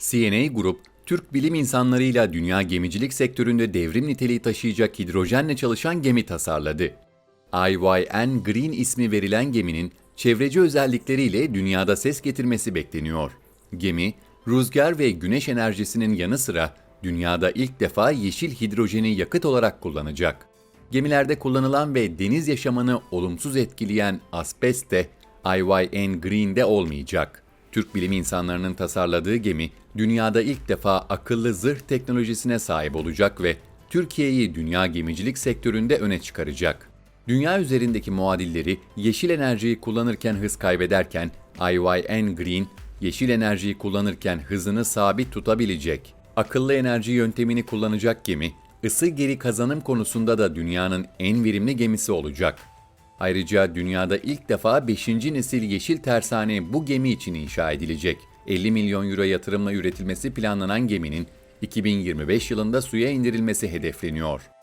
CNA Grup, Türk bilim insanlarıyla dünya gemicilik sektöründe devrim niteliği taşıyacak hidrojenle çalışan gemi tasarladı. IYN Green ismi verilen geminin çevreci özellikleriyle dünyada ses getirmesi bekleniyor. Gemi, rüzgar ve güneş enerjisinin yanı sıra dünyada ilk defa yeşil hidrojeni yakıt olarak kullanacak. Gemilerde kullanılan ve deniz yaşamını olumsuz etkileyen asbest de IYN Green'de olmayacak. Türk bilim insanlarının tasarladığı gemi, dünyada ilk defa akıllı zırh teknolojisine sahip olacak ve Türkiye'yi dünya gemicilik sektöründe öne çıkaracak. Dünya üzerindeki muadilleri yeşil enerjiyi kullanırken hız kaybederken, IYN Green, yeşil enerjiyi kullanırken hızını sabit tutabilecek. Akıllı enerji yöntemini kullanacak gemi, ısı geri kazanım konusunda da dünyanın en verimli gemisi olacak. Ayrıca dünyada ilk defa 5. nesil yeşil tersane bu gemi için inşa edilecek. 50 milyon euro yatırımla üretilmesi planlanan geminin 2025 yılında suya indirilmesi hedefleniyor.